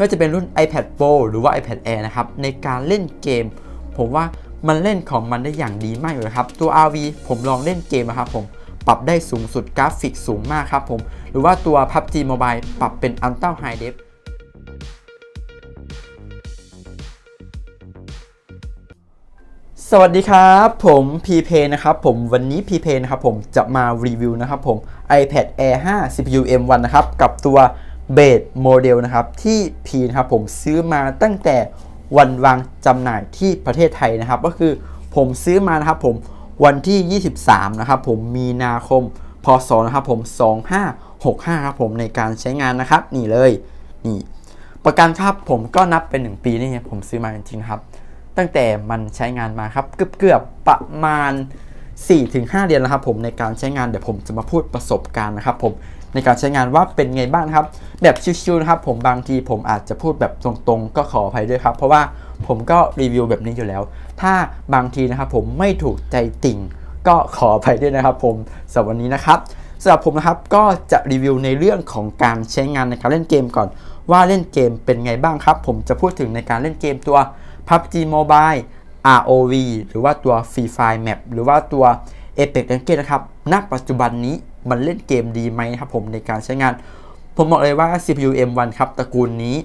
ไม่ว่าจะเป็นรุ่น iPad Pro หรือว่า iPad Air นะครับ ในการเล่นเกม ผมว่ามันเล่นของมันได้อย่างดีมากอยู่นะครับ ตัว RV ผมลองเล่นเกมนะครับผมปรับได้สูงสุดกราฟิกสูงมากครับผม หรือว่าตัว PUBG Mobile ปรับเป็น Ultra High Def สวัสดีครับผม p p นะครับผมวันนี้ p p นะครับผมจะมารีวิวนะครับผม iPad Air 5 CPU M1 นะครับกับตัว เบสโมเดลนะครับที่ P นะครับผมซื้อมาตั้งแต่วันวางจำหน่ายที่ประเทศไทยนะครับ ก็คือผมซื้อมานะครับผมวันที่ 23 นะครับผมมีนาคมพศนะครับผม 2565 ครับผมในการใช้งานนะครับนี่เลยนี่ประกันครับผมก็นับเป็น 1 ปีนี่ผมซื้อมาจริงๆครับ ตั้งแต่มันใช้งานมาครับเกือบๆประมาณ 4-5 เดือนแล้วครับผมในการใช้งานเดี๋ยวผมจะมาพูดประสบการณ์นะครับผม ในการใช้งานว่าเป็นไงบ้างครับ แบบชิวๆนะครับผมบางทีผมอาจจะพูดแบบตรงๆ ก็ขออภัยด้วยครับ เพราะว่าผมก็รีวิวแบบนี้อยู่แล้ว ถ้าบางทีนะครับผมไม่ถูกใจติ่ง ก็ขออภัยด้วยนะครับ ผมสำหรับวันนี้นะครับสำหรับผมนะครับก็จะรีวิวในเรื่องของการใช้งานในการเล่นเกมก่อน ว่าเล่นเกมเป็นไงบ้างครับ ผมจะพูดถึงในการเล่นเกมตัว PUBG Mobile ROV หรือว่าตัว Free Fire Map หรือว่าตัว Apex Legends นะครับ ณ ปัจจุบันนี้ มันเล่นเกมดีไหมครับผมในการใช้งาน ผมบอกเลยว่า CPU M1 ครับตระกูลนี้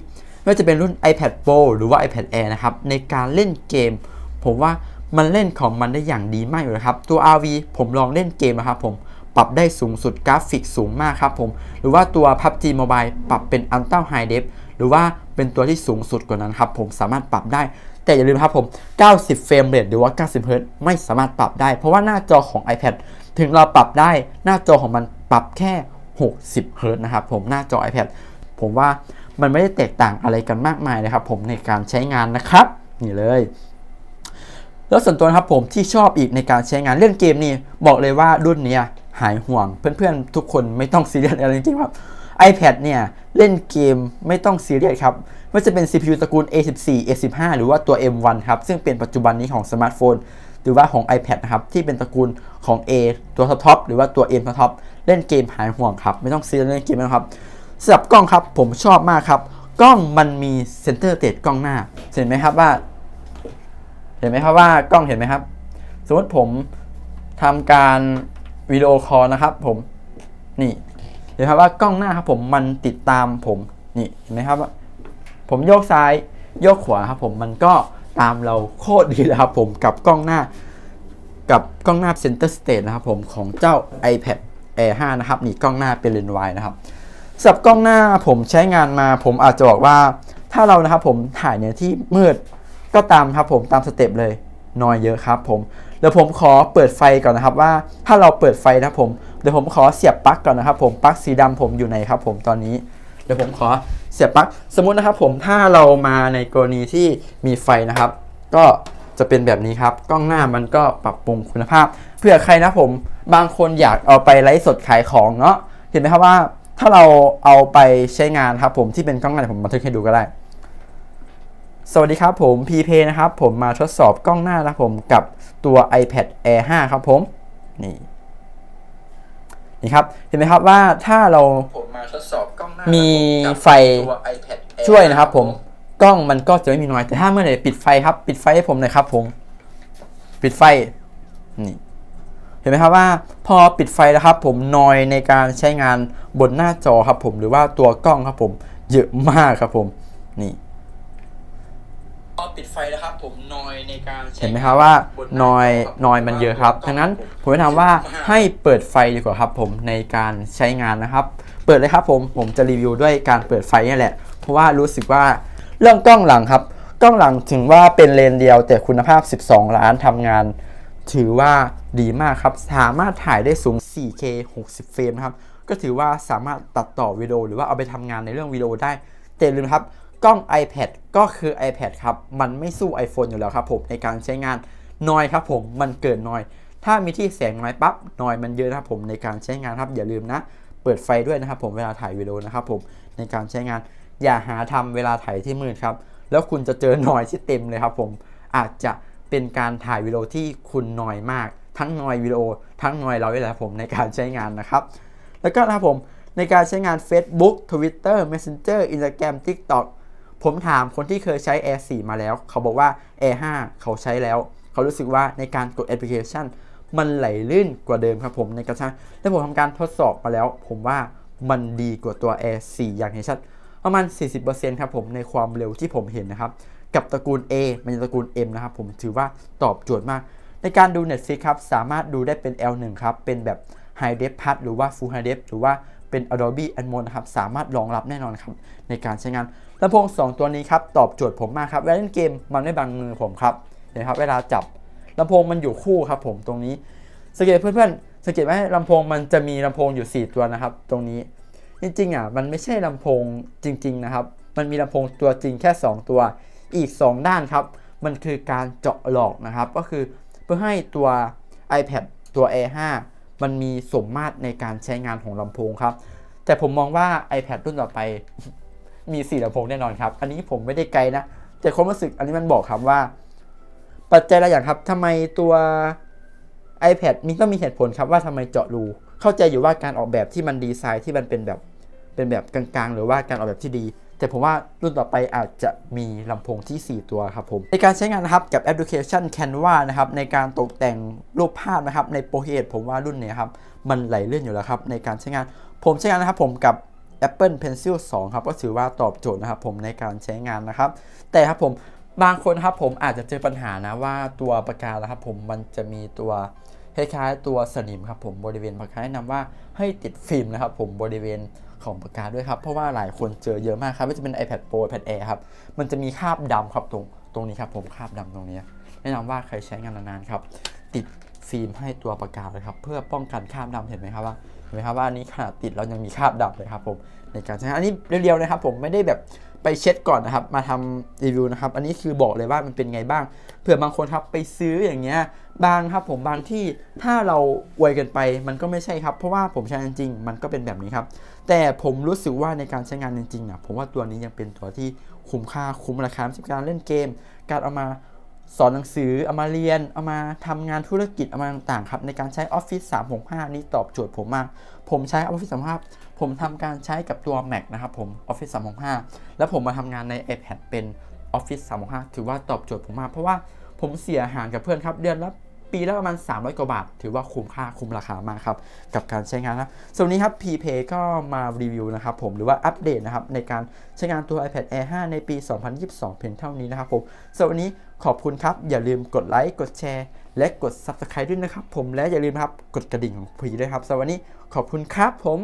ไม่ว่าจะเป็นรุ่น iPad Pro หรือว่า iPad Air นะครับ ในการเล่นเกม ผมว่ามันเล่นของมันได้อย่างดีมากอยู่นะครับ ตัว RV ผมลองเล่นเกมนะครับผมปรับได้สูงสุดกราฟิกสูงมากครับผม หรือว่าตัว PUBG Mobile ปรับเป็น Ultra High Def หรือว่าเป็นตัวที่สูงสุดกว่านั้นครับผมสามารถปรับได้ แต่อย่าลืมครับผม 90 เฟรมเรทหรือว่า 90 เฮิรตไม่สามารถปรับได้ เพราะว่าหน้าจอของ iPad ถึงเราปรับได้หน้าจอของมันปรับแค่ 60เฮิรตนะครับผมหน้าจอ iPad ผมว่ามันไม่ได้แตกต่างอะไรกันมากมายเลยครับ ผมในการใช้งานนะครับนี่เลย แล้วส่วนตัวครับผมที่ชอบอีกในการใช้งานเล่นเกมนี่บอกเลยว่ารุ่นนี้หายห่วง เพื่อนๆ ทุกคนไม่ต้องซีเรียสอะไรจริงๆครับ iPad เนี่ยเล่นเกมไม่ต้องซีเรียสครับไม่ว่าจะเป็น CPU ตระกูล A14 A15 หรือว่าตัว M1 ครับซึ่งเป็นปัจจุบันนี้ของสมาร์ทโฟน หรือว่าของ iPad นะครับที่เป็นตระกูลของ A ตัวท็อปหรือว่าตัว M ท็อปเล่นเกมหายห่วงครับ ไม่ต้องซีเรียสเล่นเกมนะครับสำหรับกล้องครับผมชอบมากครับ กล้องมันมีเซนเตอร์เตดกล้องหน้า เห็นไหมครับว่า เห็นไหมครับว่ากล้องเห็นไหมครับ สมมติผมทำการวิดีโอคอลนะครับ ผมนี่เห็นครับว่ากล้องหน้าครับผมมันติดตามผมนี่เห็นไหมครับว่าผมโยกซ้ายโยกขวาครับผมมันก็ ตามเราโคตรดีเลยครับผมกับกล้องหน้า กับกล้องหน้า Center Stage นะครับผมของเจ้า iPad Air 5 นะครับ นี่กล้องหน้าเป็นเลนส์วายนะครับสำหรับกล้องหน้าผมใช้งานมาผมอาจจะบอกว่า ถ้าเรานะครับผมถ่ายในที่มืดก็ตามครับผมตามสเต็ปเลยน้อยเยอะครับผมเดี๋ยวผมขอเปิดไฟก่อนนะครับว่าถ้าเราเปิดไฟนะครับผมเดี๋ยวผมขอเสียบปลั๊กก่อนนะครับผมปลั๊กสีดำผมอยู่ไหนครับผมตอนนี้ เดี๋ยวผมขอ เสียบปลั๊กสมมุตินะครับผมถ้าเรามาในกรณีที่มีไฟนะครับ ก็จะเป็นแบบนี้ครับ กล้องหน้ามันก็ปรับปรุงคุณภาพเพื่อใครนะผมบางคนอยากเอาไปไลฟ์สดขายของเนาะเห็นไหมครับว่าถ้าเราเอาไปใช้งานครับผมที่เป็นกล้องหน้าผมบันทึกให้ดูก็ได้ สวัสดีครับผม p p นะครับ ผมมาทดสอบกล้องหน้านะผมกับตัว iPad Air 5 ครับผมนี่ นี่ครับเห็นไหมครับว่าถ้าเราผมมาทดสอบกล้องหน้ามีกับไฟตัว iPad Air ช่วยนะครับ ผมกล้องมันก็จะไม่มีนอยแต่ถ้าเมื่อไหร่ปิดไฟครับ ปิดไฟให้ผมหน่อยครับผม ปิดไฟนี่เห็นไหมครับว่าพอปิดไฟแล้วครับ ผมนอยในการใช้งานบนหน้าจอครับ ผมหรือว่าตัวกล้องครับผม เยอะมากครับผมนี่ พอปิดไฟแล้วครับผมนอยในการใช้เห็นไหมครับว่านอยนอยมันเยอะครับดังนั้นผมแนะนำว่าให้เปิดไฟดีกว่าครับผมในการใช้งานนะครับ เปิดเลยครับผมผมจะรีวิวด้วยการเปิดไฟนี่แหละ เพราะว่ารู้สึกว่าเรื่องกล้องหลังครับ กล้องหลังถึงว่าเป็นเลนส์เดียวแต่คุณภาพ 12 ล้านทำงาน ถือว่าดีมากครับ สามารถถ่ายได้สูง 4K 60 เฟรมนะครับก็ถือว่าสามารถตัดต่อวิดีโอหรือว่าเอาไปทำงานในเรื่องวิดีโอได้แต่อย่าลืมนะครับ กล้อง iPad ก็คือ iPad ครับ มันไม่สู้ iPhone อยู่แล้วครับผมในการใช้งานนอยครับผมมันเกินนอย ถ้ามีที่แสงน้อยปั๊บนอยมันเยอะนะครับผมในการใช้งานครับอย่าลืมนะ เปิดไฟด้วยนะครับผมเวลาถ่ายวิดีโอนะครับผมในการใช้งานอย่าหาทำเวลาถ่ายที่มืดครับ แล้วคุณจะเจอนอยที่เต็มเลยครับผมอาจจะเป็นการถ่ายวิดีโอที่คุณนอยมาก ทั้งนอยวิดีโอ ทั้งนอยเราด้วยแหละผมในการใช้งานนะครับ แล้วก็นะครับผมในการใช้งาน Facebook Twitter Messenger Instagram TikTok ผมถามคนที่เคยใช้ Air 4 มาแล้ว เขาบอกว่า Air 5 เขาใช้แล้ว เขารู้สึกว่าในการกดแอปพลิเคชัน มันไหลลื่นกว่าเดิมครับผมในกระทั่งและผมทำการทดสอบมาแล้ว ผมว่ามันดีกว่าตัว Air 4 อย่างเห็นชัดประมาณ 40%ครับผมในความเร็วที่ผมเห็นนะครับ กับตระกูล A มันจะตระกูล M นะครับผมถือว่าตอบโจทย์มาก ในการดู Netflix ครับ สามารถดูได้เป็น L1 ครับ เป็นแบบ High Def Plus หรือว่า Full High Def หรือว่าเป็น Adobe Atmos นะครับ สามารถรองรับแน่นอนครับ ในการใช้งาน ลำโพง2 ตัวนี้ครับตอบโจทย์ผมมากครับเวลาเล่นเกมมันไม่บังมือผมครับเห็นครับเวลาจับลำโพงมันอยู่คู่ครับผมตรงนี้สังเกตเพื่อนๆสังเกตไหมลำโพงมันจะมีลำโพงอยู่ 4 ตัวนะครับ ตรงนี้จริงๆอะมันไม่ใช่ลำโพงจริง ๆ นะครับ มันมีลำโพงตัวจริงแค่ 2 ตัวอีก 2 ด้านครับ มันคือการเจาะหลอกนะครับ ก็คือเพื่อให้ตัว iPad ตัว Air 5มันมีสมมาตรในการใช้งานของลำโพงครับ แต่ผมมองว่า iPad รุ่นต่อไป มี4ลำโพงแน่นอนครับ อันนี้ผมไม่ได้ไกลนะ แต่ความรู้สึกอันนี้มันบอกครับว่า ปัจจัยละอย่างครับทำไมตัว iPad มีต้องมีเหตุผลครับว่าทำไมเจาะรู เข้าใจอยู่ว่าการออกแบบที่มันดีไซน์ที่มันเป็นแบบเป็นแบบกลางๆ หรือว่าการออกแบบที่ดี แต่ผมว่ารุ่นต่อไปอาจจะมีลำโพงที่ 4 ตัวครับผม ในการใช้งานนะครับกับแอปพลิเคชัน Canva นะครับในการตกแต่งรูปภาพนะครับในโปรเ e ผมว่ารุ่นนี้ครับมันไหลเลื่อนอยู่แล้วครับในการใช้งาน ผมใช้งานนะครับผมกับ Apple Pencil 2 ครับก็ถือว่าตอบโจทย์นะครับผมในการใช้งานนะครับ แต่ครับผมบางคนครับผมอาจจะเจอปัญหานะว่าตัวปากกาแล้วครับผมมันจะมีตัวคล้ายๆตัวสนิมครับผมบริเวณปากกาแนะนำว่าให้ติดฟิล์มนะครับผมบริเวณของปากกาด้วยครับ เพราะว่าหลายคนเจอเยอะมากครับไม่ว่าจะเป็น iPad Pro iPad Air ครับมันจะมีคราบดำครับตรงตรงนี้ครับผมคราบดำตรงนี้ แนะนำว่าใครใช้งานนานๆครับติด ฟิล์มให้ตัวปากกาเลยครับ เพื่อป้องกันคราบดำเห็นไหมครับว่าเห็นไหมครับว่าอันนี้ขนาดติดแล้วยังมีคราบดำเลยครับผมในการใช้งานอันนี้เรียวๆนะครับ ผมไม่ได้แบบไปเช็ดก่อนนะครับ มาทำรีวิวนะครับ อันนี้คือบอกเลยว่ามันเป็นไงบ้างเผื่อบางคนครับไปซื้ออย่างเงี้ยบางครับผมบางที่ถ้าเราอวยกันไปมันก็ไม่ใช่ครับ เพราะว่าผมใช้จริงมันก็เป็นแบบนี้ครับ แต่ผมรู้สึกว่าในการใช้งานจริงๆอะผมว่าตัวนี้ยังเป็นตัวที่คุ้มค่าคุ้มราคาสำหรับการเล่นเกม การเอามา สอนหนังสือเอามาเรียนเอามาทำงานธุรกิจเอามาต่างๆครับในการใช้ Office 365 นี้ตอบโจทย์ผมมาก ผมใช้ Office 365 ผมทำการใช้กับตัว Mac นะครับผม Office 365 แล้วผมมาทำงานใน iPad เป็น Office 365 ถือว่าตอบโจทย์ผมมากเพราะว่าผมเสียหางกับเพื่อนครับเดือนละ ปีละประมาณ 300 กว่าบาท ถือว่าคุ้มค่าคุ้มราคามากครับ กับการใช้งานนะส่วนนี้ครับ PPay ก็มารีวิวนะครับผมหรือว่าอัปเดตนะครับในการใช้งานตัว iPad Air 5 ในปี 2022 เพียงเท่านี้นะครับผมสำหรับวันนี้ขอบคุณครับ อย่าลืมกดไลค์กดแชร์ และกด Subscribe ด้วยนะครับผมและอย่าลืมครับกดกระดิ่งของพีด้วยครับสำหรับวันนี้ขอบคุณครับผม